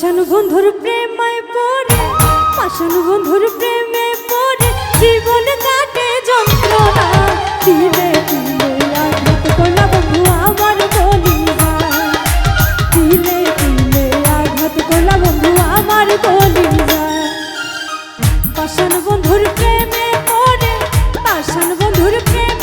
পাষাণ বন্ধুর প্রেমায় পড়ে, পাষাণ বন্ধুর প্রেমে পড়ে, জীবন কাটে যন্ত্রণা। পাষাণ বন্ধুর প্রেমে পড়ে বন্ধুর প্রেমে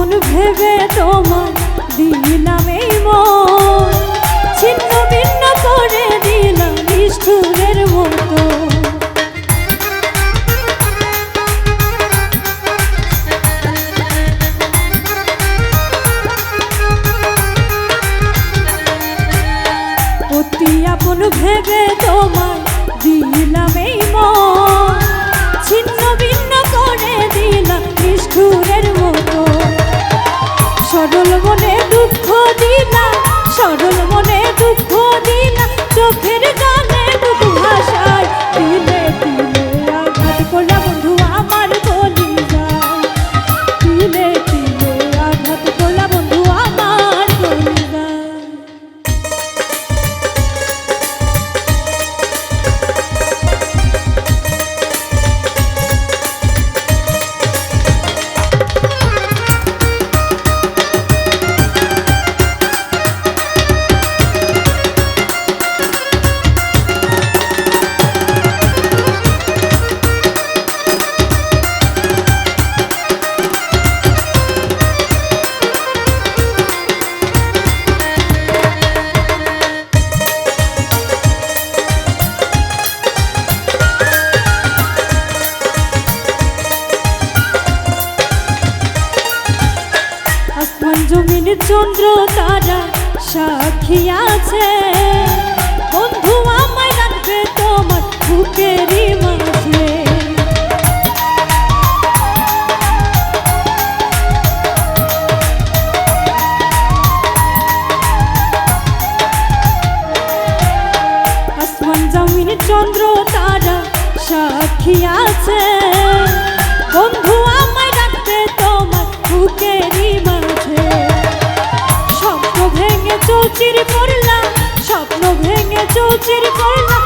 আপন ভেবে তোমার দিলাম এই মন। ছিন্ন ভিন্ন করে দিলাম নিষ্ঠুরের মতো। অতি আপন ভেবে তোমার দিলাম মনে দুঃখ দিলা চোখের জলে জমিন চন্দ্র তারা সাক্ষী আছে। বন্ধু, আমায় রাখবে তোমার বুকেরই মাঝে। আসমান জমিন চন্দ্র তারা সাক্ষী আছে। বন্ধু ভেঙে